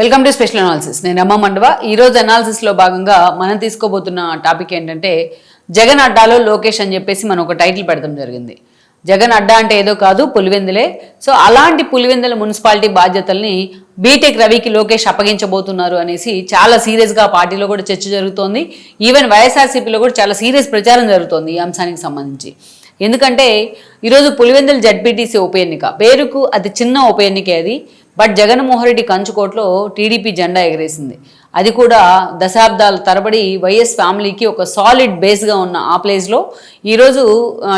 Welcome to special analysis నేను అమ్మ మండవ. ఈ రోజు అనాలిసిస్లో భాగంగా మనం తీసుకోబోతున్న టాపిక్ ఏంటంటే జగన్ అడ్డాలో లోకేష్ అని చెప్పేసి మనం ఒక టైటిల్ పెడతాం జరిగింది. జగన్ అడ్డా అంటే ఏదో కాదు పులివెందులే. సో అలాంటి పులివెందుల మున్సిపాలిటీ బాధ్యతల్ని బీటెక్ రవికి లోకేష్ అప్పగించబోతున్నారు అనేసి చాలా సీరియస్గా పార్టీలో కూడా చర్చ జరుగుతోంది. ఈవెన్ వైఎస్ఆర్సీపీలో కూడా చాలా సీరియస్ ప్రచారం జరుగుతోంది ఈ అంశానికి సంబంధించి. ఎందుకంటే ఈరోజు పులివెందుల జడ్పీటీసీ ఉప ఎన్నిక. పేరుకు అతి చిన్న ఉప ఎన్నిక అది. బట్ జగన్మోహన్ రెడ్డి కంచుకోట్లో టీడీపీ జెండా ఎగరేసింది. అది కూడా దశాబ్దాల తరబడి వైఎస్ ఫ్యామిలీకి ఒక సాలిడ్ బేస్గా ఉన్న ఆ ప్లేస్లో ఈరోజు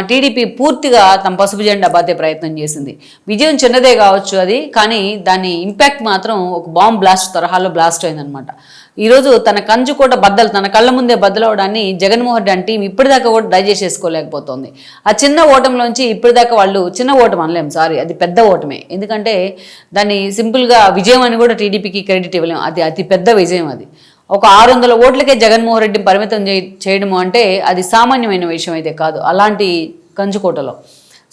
టీడీపీ పూర్తిగా తమ పసుపు జెండా బాతే ప్రయత్నం చేసింది. విజయం చిన్నదే కావచ్చు అది కానీ దాని ఇంపాక్ట్ మాత్రం ఒక బాంబ్ బ్లాస్ట్ తరహాలో బ్లాస్ట్ అయిందనమాట ఈరోజు తన కంచుకోట బద్దలు తన కళ్ళ ముందే బద్దలవడాన్ని జగన్మోహన్ రెడ్డి టీం ఇప్పటిదాకా కూడా డైజెస్ట్ చేసుకోలేకపోతుంది ఆ చిన్న ఓటంలోంచి ఇప్పటిదాకా వాళ్ళు చిన్న ఓటం అనలేం సారీ అది పెద్ద ఓటమే. ఎందుకంటే దాన్ని సింపుల్గా విజయం అని కూడా టీడీపీకి క్రెడిట్ ఇవ్వలేము అది అతి పెద్ద విజయం అది. ఒక ఆరు వందల ఓట్లకే జగన్మోహన్ రెడ్డిని పరిమితం చేయడము అంటే అది సామాన్యమైన విషయం అయితే కాదు అలాంటి కంచుకోటలో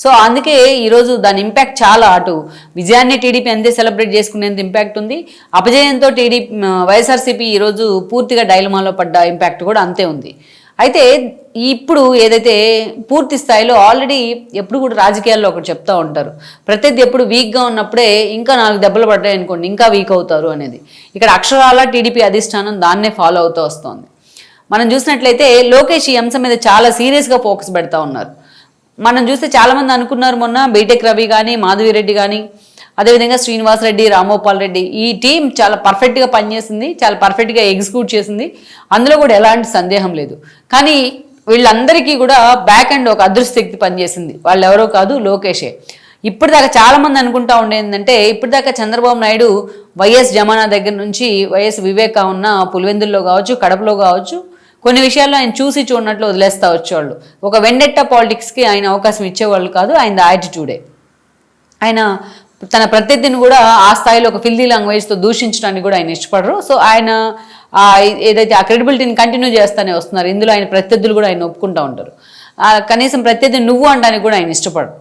సో అందుకే ఈరోజు దాని ఇంపాక్ట్ చాలా అటు విజయాన్ని టీడీపీ అంతే సెలబ్రేట్ చేసుకునేంత ఇంపాక్ట్ ఉంది. అపజయంతో టీడీపీ వైఎస్ఆర్సీపీ ఈరోజు పూర్తిగా డైలమాలో పడ్డ ఇంపాక్ట్ కూడా అంతే ఉంది. అయితే ఇప్పుడు ఏదైతే పూర్తి స్థాయిలో ఆల్రెడీ ఎప్పుడు కూడా రాజకీయాల్లో ఒకటి చెప్తూ ఉంటారు. ప్రతిది ఎప్పుడు వీక్గా ఉన్నప్పుడే ఇంకా నాలుగు దెబ్బలు పడ్డాయి అనుకోండి ఇంకా వీక్ అవుతారు అనేది. ఇక్కడ అక్షరాల టీడీపీ అధిష్టానం దాన్నే ఫాలో అవుతూ వస్తోంది. మనం చూసినట్లయితే లోకేష్ ఈ అంశం మీద చాలా సీరియస్గా ఫోకస్ పెడతా ఉన్నారు. మనం చూస్తే చాలామంది అనుకున్నారు మొన్న బీటెక్ రవి కానీ మాధవిరెడ్డి కానీ అదేవిధంగా శ్రీనివాస్ రెడ్డి రామోపాల్ రెడ్డి. ఈ టీం చాలా పర్ఫెక్ట్గా పనిచేసింది చాలా పర్ఫెక్ట్గా ఎగ్జిక్యూట్ చేసింది. అందులో కూడా ఎలాంటి సందేహం లేదు. కానీ వీళ్ళందరికీ కూడా బ్యాక్ అండ్ ఒక అదృష్టశక్తి పనిచేసింది. వాళ్ళు ఎవరో కాదు లోకేషే. ఇప్పటిదాకా చాలామంది అనుకుంటా ఉండేందంటే ఇప్పటిదాకా చంద్రబాబు నాయుడు వైఎస్ జమానా దగ్గర నుంచి వైఎస్ వివేకా ఉన్న పులివెందుల్లో కావచ్చు కడపలో కావచ్చు కొన్ని విషయాల్లో ఆయన చూసి చూడనట్లు వదిలేస్తా వచ్చేవాళ్ళు. ఒక వెండెట్ట పాలిటిక్స్కి ఆయన అవకాశం ఇచ్చేవాళ్ళు కాదు ఆయన యాటిట్యూడే. ఆయన తన ప్రత్యర్థిని కూడా ఆ స్థాయిలో ఒక ఫిల్దీ లాంగ్వేజ్తో దూషించడానికి కూడా ఆయన ఇష్టపడరు. సో ఆయన ఏదైతే ఆ క్రెడిబిలిటీని కంటిన్యూ చేస్తానే వస్తున్నారు. ఇందులో ఆయన ప్రత్యర్థులు కూడా ఆయన ఒప్పుకుంటూ ఉంటారు. కనీసం ప్రత్యర్థి నువ్వు అనడానికి కూడా ఆయన ఇష్టపడరు.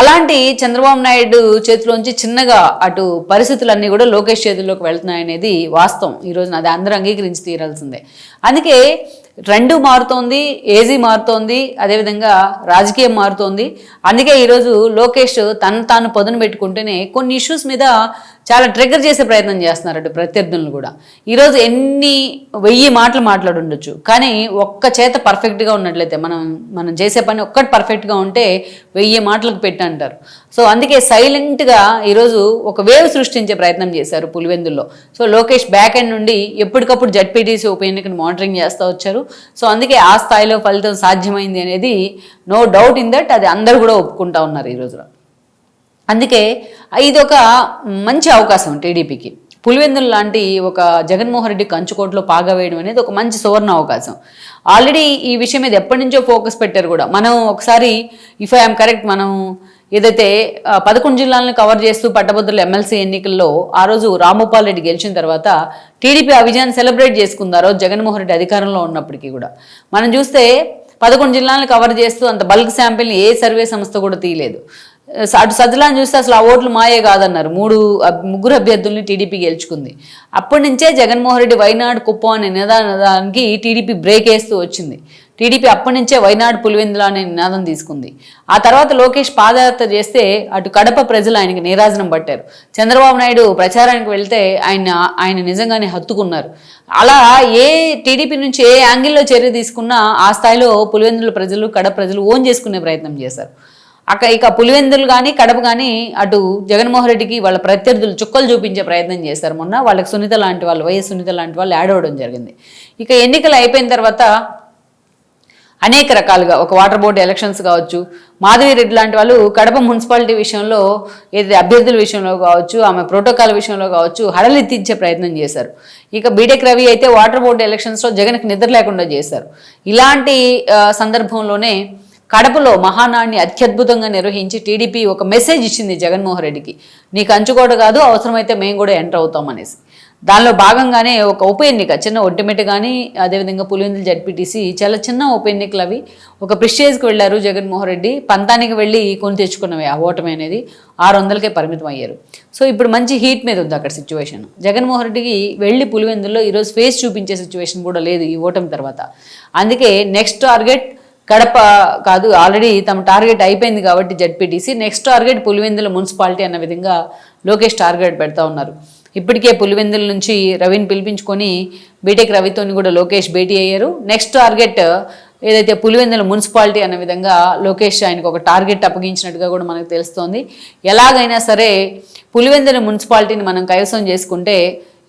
అలాంటి చంద్రబాబు నాయుడు చేతిలోంచి చిన్నగా అటు పరిస్థితులన్నీ కూడా లోకేష్ చేతుల్లోకి వెళ్తున్నాయనేది వాస్తవం. ఈరోజు అది అందరూ అంగీకరించి తీరాల్సిందే. అందుకే రెండు మారుతోంది ఏజీ మారుతోంది అదేవిధంగా రాజకీయం మారుతోంది. అందుకే ఈరోజు లోకేష్ తను తాను పదును పెట్టుకుంటేనే కొన్ని ఇష్యూస్ మీద చాలా ట్రిగర్ చేసే ప్రయత్నం చేస్తున్నారు అటు ప్రత్యర్థులను కూడా. ఈరోజు ఎన్ని వెయ్యి మాటలు మాట్లాడుండొచ్చు. కానీ ఒక్క చేత పర్ఫెక్ట్గా ఉన్నట్లయితే మనం మనం చేసే పని ఒక్కటి పర్ఫెక్ట్గా ఉంటే వెయ్యి మాటలకు పెట్టి అంటారు సో అందుకే సైలెంట్గా ఈరోజు ఒక వేవ్ సృష్టించే ప్రయత్నం చేశారు పులివెందుల్లో. సో లోకేష్ బ్యాక్ ఎండ్ నుండి ఎప్పటికప్పుడు జడ్పీటీసీ ఉప ఎన్నికను మానిటరింగ్ చేస్తూ వచ్చారు. సో అందుకే ఆ స్థాయిలో ఫలితం సాధ్యమైంది అనేది నో డౌట్ ఇన్ దట్ అది అందరూ కూడా ఒప్పుకుంటా ఉన్నారు ఈ రోజున. అందుకే ఇది ఒక మంచి అవకాశం టీడీపీకి. పులివెందులు లాంటి ఒక జగన్మోహన్ రెడ్డి కంచుకోట్లో పాగా వేయడం అనేది ఒక మంచి సువర్ణ అవకాశం. ఆల్రెడీ ఈ విషయం మీద ఎప్పటి నుంచో ఫోకస్ పెట్టారు కూడా. మనం ఒకసారి ఇఫ్ ఐఎమ్ కరెక్ట్ మనం ఏదైతే పదకొండు జిల్లాలను కవర్ చేస్తూ పట్టభద్రుల ఎమ్మెల్సీ ఎన్నికల్లో ఆ రోజు రామోపాల్ రెడ్డి గెలిచిన తర్వాత టీడీపీ ఆ విజయాన్ని సెలబ్రేట్ చేసుకుంది ఆ రోజు జగన్మోహన్ రెడ్డి అధికారంలో ఉన్నప్పటికీ కూడా. మనం చూస్తే పదకొండు జిల్లాలను కవర్ చేస్తూ అంత బల్క్ శాంపిల్ని ఏ సర్వే సంస్థ కూడా తీయలేదు. అటు సజ్జలాన్ని చూస్తే అసలు ఆ ఓట్లు మాయే కాదన్నారు. మూడు ముగ్గురు అభ్యర్థుల్ని టీడీపీ గెలుచుకుంది. అప్పటి నుంచే జగన్మోహన్ రెడ్డి వైనాడు కుప్పం అనే నినాదానికి టీడీపీ బ్రేక్ వేస్తూ వచ్చింది. టీడీపీ అప్పటి నుంచే వైనాడు పులివెందుల అనే నినాదం తీసుకుంది. ఆ తర్వాత లోకేష్ పాదయాత్ర చేస్తే అటు కడప ప్రజలు ఆయనకి నీరాజనం పట్టారు. చంద్రబాబు నాయుడు ప్రచారానికి వెళ్తే ఆయన ఆయన నిజంగానే హత్తుకున్నారు. అలా ఏ టీడీపీ నుంచి ఏ యాంగిల్లో చర్య తీసుకున్నా ఆ స్థాయిలో పులివెందుల ప్రజలు కడప ప్రజలు ఓన్ చేసుకునే ప్రయత్నం చేశారు. అక్కడ ఇక పులివెందులు కానీ కడప కానీ అటు జగన్మోహన్ రెడ్డికి వాళ్ళ ప్రత్యర్థులు చుక్కలు చూపించే ప్రయత్నం చేశారు మొన్న. వాళ్ళకి సునీత లాంటి వాళ్ళు వైఎస్ సునీత లాంటి వాళ్ళు యాడ్ అవ్వడం జరిగింది. ఇక ఎన్నికలు అయిపోయిన తర్వాత అనేక రకాలుగా ఒక వాటర్ బోర్డు ఎలక్షన్స్ కావచ్చు మాధవిరెడ్డి లాంటి వాళ్ళు కడప మున్సిపాలిటీ విషయంలో ఏదైతే అభ్యర్థుల విషయంలో కావచ్చు ఆమె ప్రోటోకాల్ విషయంలో కావచ్చు హడలెత్తించే ప్రయత్నం చేశారు. ఇక బీటెక్ రవి అయితే వాటర్ బోర్డు ఎలక్షన్స్లో జగన్కి నిద్ర లేకుండా చేశారు. ఇలాంటి సందర్భంలోనే కడపలో మహానాడిని అత్యద్భుతంగా నిర్వహించి టీడీపీ ఒక మెసేజ్ ఇచ్చింది జగన్మోహన్ రెడ్డికి. నీకు అంచుకోవడం కాదు అవసరమైతే మేము కూడా ఎంటర్ అవుతాం అనేసి. దానిలో భాగంగానే ఒక ఉప ఎన్నిక చిన్న ఒంటిమిట కానీ అదేవిధంగా పులివెందులు జడ్పీటీసీ చాలా చిన్న ఉప ఎన్నికలు అవి. ఒక ప్రిస్టేజ్కి వెళ్ళారు జగన్మోహన్ రెడ్డి. పంతానికి వెళ్ళి కొని తెచ్చుకున్నవి ఆ ఓటమి అనేది ఆరు వందలకే పరిమితం అయ్యారు. సో ఇప్పుడు మంచి హీట్ మీద ఉంది అక్కడ సిచ్యువేషన్ జగన్మోహన్ రెడ్డికి వెళ్ళి పులివెందుల్లో ఈరోజు ఫేస్ చూపించే సిచ్యువేషన్ కూడా లేదు ఈ ఓటమి తర్వాత. అందుకే నెక్స్ట్ టార్గెట్ కడప కాదు ఆల్రెడీ తమ టార్గెట్ అయిపోయింది కాబట్టి ZPTC next target Pulivendula municipality అన్న విధంగా లోకేష్ టార్గెట్ పెడతా ఉన్నారు. ఇప్పటికే పులివెందుల నుంచి రవిని పిలిపించుకొని బీటెక్ రవితోని కూడా లోకేష్ భేటీ అయ్యారు. నెక్స్ట్ టార్గెట్ ఏదైతే పులివెందుల మున్సిపాలిటీ అన్న విధంగా లోకేష్ ఆయనకు ఒక టార్గెట్ అప్పగించినట్టుగా కూడా మనకు తెలుస్తోంది. ఎలాగైనా సరే పులివెందుల మున్సిపాలిటీని మనం కైవసం చేసుకుంటే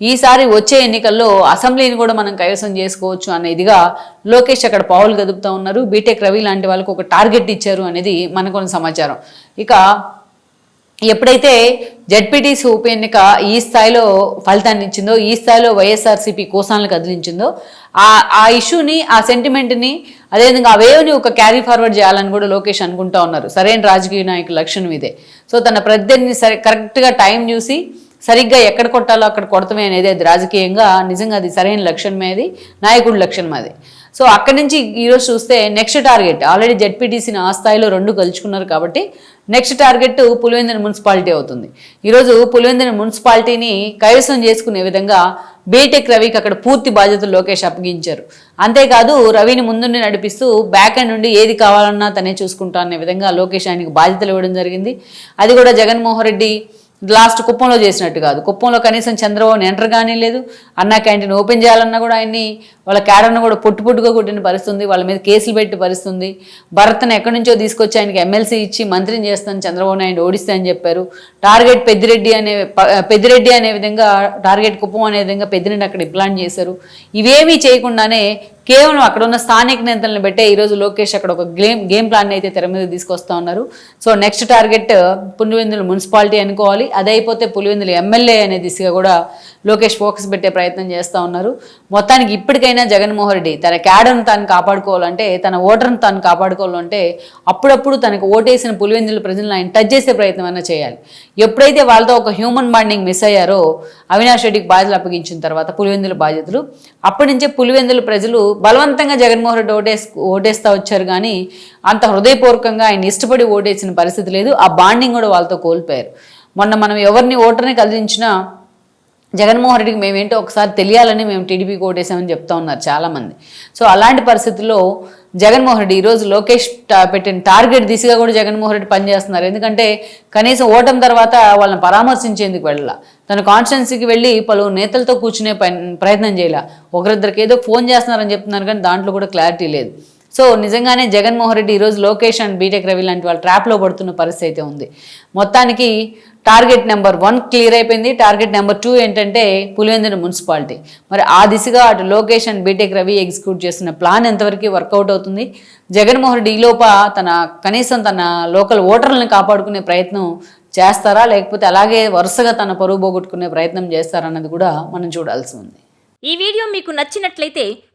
ఈసారి వచ్చే ఎన్నికల్లో అసెంబ్లీని కూడా మనం కైవసం చేసుకోవచ్చు అనే ఇదిగా లోకేష్ అక్కడ పావులు గదుపుతూ ఉన్నారు. బీటెక్ రవి లాంటి వాళ్ళకు ఒక టార్గెట్ ఇచ్చారు అనేది మనకున్న సమాచారం. ఇక ఎప్పుడైతే జడ్పీటీసీ ఉప ఎన్నిక ఈ స్థాయిలో ఫలితాన్ని ఇచ్చిందో ఈ స్థాయిలో వైఎస్ఆర్సీపీ కోసాలను కదిలించిందో ఆ ఆ ఇష్యూని ఆ సెంటిమెంట్ని అదేవిధంగా ఆ వేవ్ని ఒక క్యారీ ఫార్వర్డ్ చేయాలని కూడా లోకేష్ అనుకుంటా ఉన్నారు. సరైన రాజకీయ నాయకుల లక్షణం ఇదే. సో తన ప్రత్యర్థిని సరే కరెక్ట్గా టైం చూసి సరిగ్గా ఎక్కడ కొట్టాలో అక్కడ కొడతమే అనేది అది రాజకీయంగా నిజంగా అది సరైన లక్ష్యం అది నాయకుడి లక్ష్యం అది సో అక్కడి నుంచి ఈరోజు చూస్తే నెక్స్ట్ టార్గెట్ ఆల్రెడీ జెడ్పీటీసీని ఆ స్థాయిలో రెండు కలుచుకున్నారు కాబట్టి నెక్స్ట్ టార్గెట్ పులివెందుల మున్సిపాలిటీ అవుతుంది. ఈరోజు పులివెందుల మున్సిపాలిటీని కైవసం చేసుకునే విధంగా బీటెక్ రవికి అక్కడ పూర్తి బాధ్యతలు లోకేష్ అప్పగించారు. అంతేకాదు రవిని ముందుండి నడిపిస్తూ బ్యాక్ ఎండ్ నుండి ఏది కావాలన్నా తనే చూసుకుంటా అనే విధంగా లోకేష్ ఆయనకు బాధ్యతలు ఇవ్వడం జరిగింది. అది కూడా జగన్మోహన్ రెడ్డి లాస్ట్ కుప్పంలో చేసినట్టు కాదు. కుప్పంలో కనీసం చంద్రబాబుని ఎంటర్ కానీ లేదు. అన్నా క్యాంటీన్ ఓపెన్ చేయాలన్నా కూడా ఆయన్ని వాళ్ళ క్యాడర్ను కూడా పొట్టు పొట్టుగా కొట్టిన పరిస్థితుంది. వాళ్ళ మీద కేసులు పెట్టి పరిస్థితుంది. భరత్ను ఎక్కడి నుంచో తీసుకొచ్చి ఆయనకి ఎమ్మెల్సీ ఇచ్చి మంత్రిని చేస్తాను చంద్రబాబు నాయుడు ఓడిస్తాయని చెప్పారు. టార్గెట్ పెద్దిరెడ్డి అనే పెద్దిరెడ్డి అనే విధంగా టార్గెట్ కుప్పం అనే విధంగా పెద్దిరెడ్డి అక్కడ ఇంప్లాంట్ చేశారు. ఇవేమీ చేయకుండానే కేవలం అక్కడ ఉన్న స్థానిక నేతలను పెట్టే ఈరోజు లోకేష్ అక్కడ ఒక గేమ్ గేమ్ ప్లాన్ అయితే తెర మీద తీసుకొస్తా ఉన్నారు. So next target uh, Pulivendula municipality అనుకోవాలి. అదే అయిపోతే పులివెందుల ఎమ్మెల్యే అనే దిశగా కూడా లోకేష్ ఫోకస్ పెట్టే ప్రయత్నం చేస్తూ ఉన్నారు. మొత్తానికి ఇప్పటికైనా జగన్మోహన్ రెడ్డి తన క్యాడర్ను తాను కాపాడుకోవాలంటే తన ఓటర్ను తాను కాపాడుకోవాలంటే అప్పుడప్పుడు తనకు ఓటేసిన పులివెందుల ప్రజలను ఆయన టచ్ చేసే ప్రయత్నం అయినా చేయాలి. ఎప్పుడైతే వాళ్ళతో ఒక హ్యూమన్ బాండింగ్ మిస్ అయ్యారో అవినాష్ రెడ్డికి బాధ్యతలు అప్పగించిన తర్వాత పులివెందుల బాధ్యతలు. అప్పటి నుంచే పులివెందుల ప్రజలు బలవంతంగా జగన్మోహన్ రెడ్డి ఓటేస్ ఓటేస్తా వచ్చారు కానీ అంత హృదయపూర్వకంగా ఆయన ఇష్టపడి ఓటేసిన పరిస్థితి లేదు. ఆ బాండింగ్ కూడా వాళ్ళతో కోల్పోయారు. మొన్న మనం ఎవరిని ఓటర్ని కలిగించినా జగన్మోహన్ రెడ్డికి మేమేంటో ఒకసారి తెలియాలని మేము టీడీపీకి ఓటేసామని చెప్తా ఉన్నారు చాలామంది. సో అలాంటి పరిస్థితుల్లో జగన్మోహన్ రెడ్డి ఈరోజు లోకేష్ పెట్టిన టార్గెట్ దిశగా కూడా జగన్మోహన్ రెడ్డి పనిచేస్తున్నారు. ఎందుకంటే కనీసం ఓటం తర్వాత వాళ్ళని పరామర్శించేందుకు వెళ్ళాల. తన కాన్స్టిట్యున్సీకి వెళ్ళి పలు నేతలతో కూర్చునే ప్రయత్నం చేయాల. ఒకరిద్దరికి ఏదో ఫోన్ చేస్తున్నారని చెప్తున్నారు కానీ దాంట్లో కూడా క్లారిటీ లేదు. సో నిజంగానే జగన్మోహన్ రెడ్డి ఈరోజు లోకేష్ అండ్ బీటెక్ రవి లాంటి వాళ్ళు ట్రాప్లో పడుతున్న పరిస్థితి అయితే ఉంది. మొత్తానికి టార్గెట్ నెంబర్ వన్ క్లియర్ అయిపోయింది. టార్గెట్ నెంబర్ టూ ఏంటంటే పులివెందుల మున్సిపాలిటీ. మరి ఆ దిశగా అటు Lokesh and B Tech Ravi execute చేస్తున్న ప్లాన్ ఎంతవరకు వర్కౌట్ అవుతుంది? జగన్మోహన్ రెడ్డి ఈలోప తన కనీసం తన లోకల్ ఓటర్లను కాపాడుకునే ప్రయత్నం చేస్తారా? లేకపోతే అలాగే వరుసగా తన పరువు పోగొట్టుకునే ప్రయత్నం చేస్తారా అన్నది కూడా మనం చూడాల్సి ఉంది. ఈ వీడియో మీకు నచ్చినట్లయితే